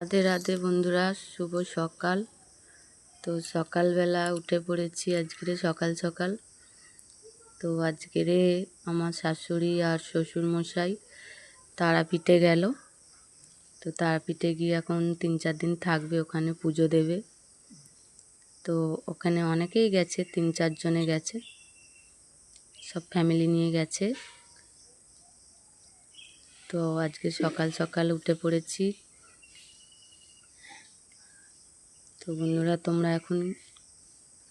রাধে রাধে বন্ধুরা, শুভ সকাল। তো সকালবেলা উঠে পড়েছি আজকেরে সকাল সকাল। তো আজকেরে আমার শাশুড়ি আর শ্বশুর মশাই তারাপীঠে গেল। তো তারাপীঠে গিয়ে এখন তিন চার দিন থাকবে, ওখানে পুজো দেবে। তো ওখানে অনেকেই গেছে, তিন চারজনে গেছে। সব ফ্যামিলি নিয়ে গেছে। তো আজকে সকাল সকাল উঠে পড়েছি। তো বন্ধুরা, তোমরা এখন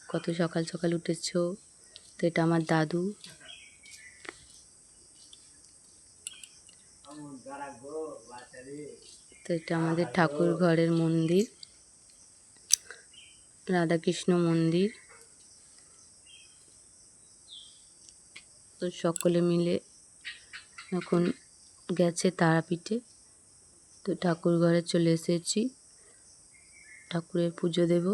কত সকাল সকাল উঠেছো? তো এটা আমার দাদু। তো এটা আমাদের ঠাকুর ঘরের মন্দির, রাধাকৃষ্ণ মন্দির। তো সকলে মিলে এখন গেছে তারাপীঠে। তো ঠাকুর ঘরে চলে এসেছি। ঠাকুরের পুজো দেব।